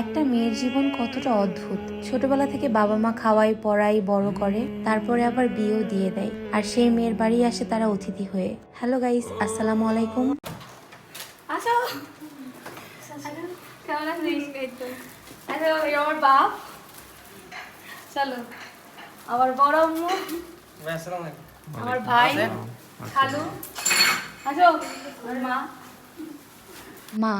একটা মেয়ের জীবন কতটা অদ্ভুত। ছোটবেলা থেকে বাবা মা খাওয়াই পড়াই বড় করে তারপরে আবার বিয়েও দিয়ে দেয়। আর সেই মেয়ের বাড়ি আসে তারা অতিথি হয়ে। হ্যালো গাইস আসসালামু আলাইকুম। আসো কেমন আছিস? এই তো আসো এই আমার বাপ। চলো। আমার বড় আম্মু। আমার ভাই খালু। আসো আমার মা। মা।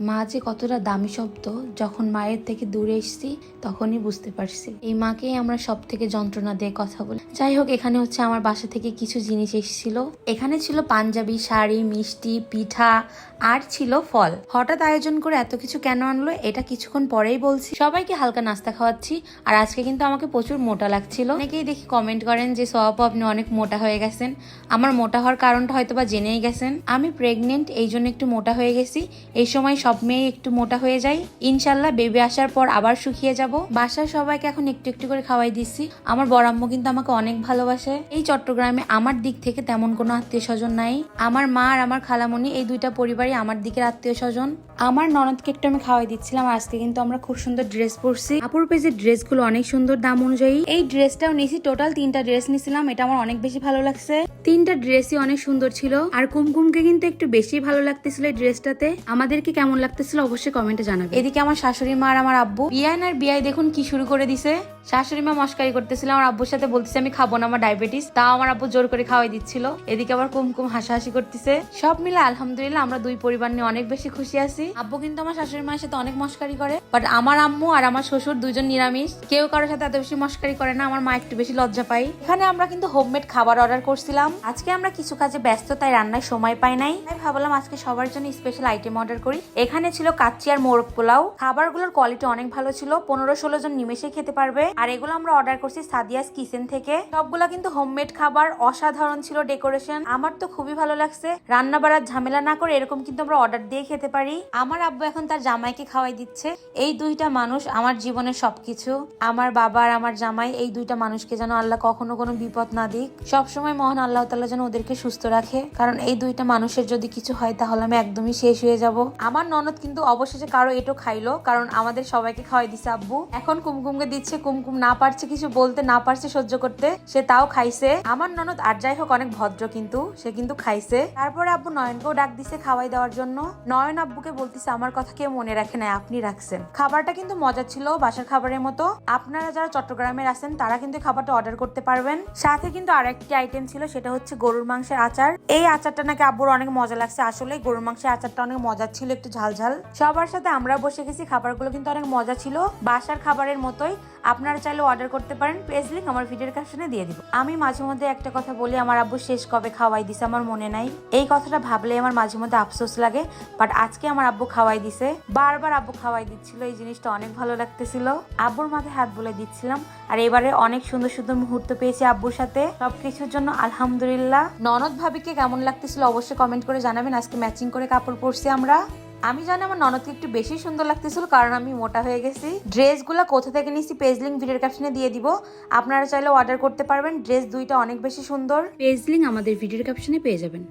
মা যে কতটা দামি শব্দ, যখন মায়ের থেকে দূরে এসেছি, তখনই বুঝতে পারছি। এই মাকেই আমরা সব থেকে যন্ত্রণা দিয়ে কথা বলি। যাই হোক, এখানে হচ্ছে আমার বাসা থেকে কিছু জিনিস এসেছিল। এখানে ছিল পাঞ্জাবি, শাড়ি, মিষ্টি, পিঠা, আর ছিল ফল। হঠাৎ আয়োজন করে এত কিছু কেন আনলো, এটা কিছুক্ষণ পরেই বলছি। সবাইকে হালকা নাস্তা খাওয়াচ্ছি, আর আজকে কিন্তু আমাকে প্রচুর মোটা লাগছিল। অনেকেই দেখি কমেন্ট করেন যে সোয়াপ আপনি অনেক মোটা হয়ে গেছেন। আমার মোটা হওয়ার কারণটা হয়তো বা জেনেই গেছেন। আমি প্রেগনেন্ট এই জন্য একটু মোটা হয়ে গেছি। এই সময় সব মেয়ে একটু মোটা হয়ে যায় ইনশাল্লাহ বেবি আসার পর আবার শুকিয়ে যাব। বাসার সবাইকে এখন একটু একটু করে খাওয়াই দিচ্ছি আমার বড় আম্মু কিন্তু আমাকে অনেক ভালোবাসে। এই চট্টগ্রামে আমার দিক থেকে তেমন কোনো আত্মীয় স্বজন নাই। আমার মা আর আমার খালামণি এই দুইটা পরিবারই আমার দিকের আত্মীয় স্বজন আমার ননদকে একটু আমি খাওয়াই দিচ্ছিলাম। আজকে কিন্তু আমরা খুব সুন্দর ড্রেস পরছি। আপুর পেজের ড্রেসগুলো অনেক সুন্দর দাম অনুযায়ী। এই ড্রেসটাও নিয়েছি টোটাল তিনটা ড্রেস নিয়েছিলাম এটা আমার অনেক বেশি ভালো লাগছে। তিনটা ড্রেসই অনেক সুন্দর ছিল। আর কুমকুমকে কিন্তু একটু বেশি ভালো লাগতেছিল এই ড্রেসটাতে আমাদেরকে কেমন লাগতেছিল অবশ্যই কমেন্টে জানাবে এদিকে আমার শাশুড়ি মা আর আমার আব্বু। বিয়ান আর বিয়াই দেখুন কি শুরু করে দিছে। শাশুড়ি মা মস্কারি করতেছিল, আমার আব্বুর সাথে বলতেছে, আমি খাব না আমার ডায়াবেটিস তাও আমার আব্বু জোর করে খাওয়াই দিচ্ছিল। এদিকে আবার কুমকুম হাসাহাসি করতেছে। সব মিলে আলহামদুলিল্লাহ আমরা দুই পরিবার নিয়ে অনেক বেশি খুশি আছি। আব্বু কিন্তু আমার শাশুড়ি মায়ের সাথে অনেক মস্কারি করে। বাট আমার আম্মু আর আমার শ্বশুর দুজন নিরামিষ। কেউ কারোর সাথে এত বেশি মস্কারি করে না, আমার মা একটু বেশি লজ্জা পাই এখানে আমরা কিন্তু হোমমেড খাবার অর্ডার করছিলাম। আজকে আমরা কিছু কাজে ব্যস্ত তাই রান্নায় সময় পাই নাই। তাই ভাবলাম আজকে সবার জন্য স্পেশাল আইটেম অর্ডার করি। এখানে ছিল কাচ্চি আর মোরগ পোলাও। খাবারগুলোর কোয়ালিটি অনেক ভালো ছিল। পনেরো ষোলো জন নিমেষে খেতে পারবে। আর এগুলো আমরা অর্ডার করছি সাদিয়াস কিচেন থেকে। সবগুলা কিন্তু হোমমেড খাবার, অসাধারণ ছিল ডেকোরেশন আমার তো খুবই ভালো লাগছে। রান্না বাড়ার ঝামেলা না করে এরকম কিন্তু আমরা অর্ডার দিয়ে খেতে পারি। আমার আব্বু এখন তার জামাইকে খাওয়াই দিচ্ছে। এই দুইটা মানুষ আমার জীবনের সবকিছু। আমার বাবা আর আমার জামাই এই দুইটা মানুষকে যেন আল্লাহ কখনো কোনো বিপদ না দিক। সবসময় মহান আল্লাহ তাল্লাহ যেন ওদেরকে সুস্থ রাখে। কারণ এই দুইটা মানুষের যদি কিছু হয় তাহলে আমি একদমই শেষ হয়ে যাব। আমার ননদ কিন্তু অবশেষে কারও এটো খাইলো, কারণ আমাদের সবাইকে খাওয়াই দিছে আব্বু। এখন কুমকুমকে দিচ্ছে, কুমকুম না পারছে, কিছু বলতে না পারছে, সহ্য করতে। সে তাও খাইছে। আমার ননদ আর যাই হোক অনেক ভদ্র কিন্তু, সে কিন্তু খাইছে। তারপরে আব্বু নয়নকেও ডাক দিছে খাওয়াই দেওয়ার জন্য। নয়ন আব্বুকে বলতেছে, আমার কথা কেউ মনে রাখে না আপনি রাখছেন। খাবারটা কিন্তু মজা ছিল, বাসার খাবারের মতো। আপনারা যারা চট্টগ্রামের আছেন, তারা কিন্তু খাবারটা অর্ডার করতে পারবেন। সাথে কিন্তু আরেকটি আইটেম ছিল, সেটা হচ্ছে গরুর মাংসের আচার। এই আচারটা নাকি আব্বুর অনেক মজা লাগছে। আসলে গরুর মাংসের আচারটা অনেক মজা ছিল, একটু ঝালঝাল। সবার সাথে আমরা বসে গেছি, খাবারগুলো কিন্তু অনেক মজা ছিল। বাসার খাবারের মতোই। আপনারা চাইলে অর্ডার করতে পারেন। পেজ লিঙ্ক আমার ভিডিওর ক্যাপশনে দিয়ে দিব। আমি মাঝে মধ্যে একটা কথা বলি, আমার আব্বু শেষ কবে খাওয়াই দিছে আমার মনে নাই। এই কথাটা ভাবলে আমার মাঝে মধ্যে আফসোস লাগে। বাট আজকে আমার আব্বু খাওয়াই দিছে। বারবার আব্বু খাওয়াই দিচ্ছিল। এই জিনিসটা অনেক ভালো লাগতেছিল। আব্বুর মাথায় হাত বলে দিচ্ছিলাম। আর এবারে অনেক সুন্দর সুন্দর মুহূর্ত পেয়েছি আব্বুর সাথে। সবকিছুর জন্য আলহামদুলিল্লাহ। ননদ ভাবিকে কেমন লাগতেছিল অবশ্যই কমেন্ট করে জানাবেন। আজকে ম্যাচিং করে কাপড় পরছি আমরা। আমি জানি আমার ননদকে একটু বেশি সুন্দর লাগতেছিল, কারণ আমি মোটা হয়ে গেছি। ড্রেসগুলো কোথা থেকে নিয়েছি পেজলিং ভিডিওর ক্যাপশনে দিয়ে দিব। আপনারা চাইলে অর্ডার করতে পারবেন, ড্রেস দুইটা অনেক বেশি সুন্দর। পেজলিং আমাদের ভিডিওর ক্যাপশনে পেয়ে যাবেন।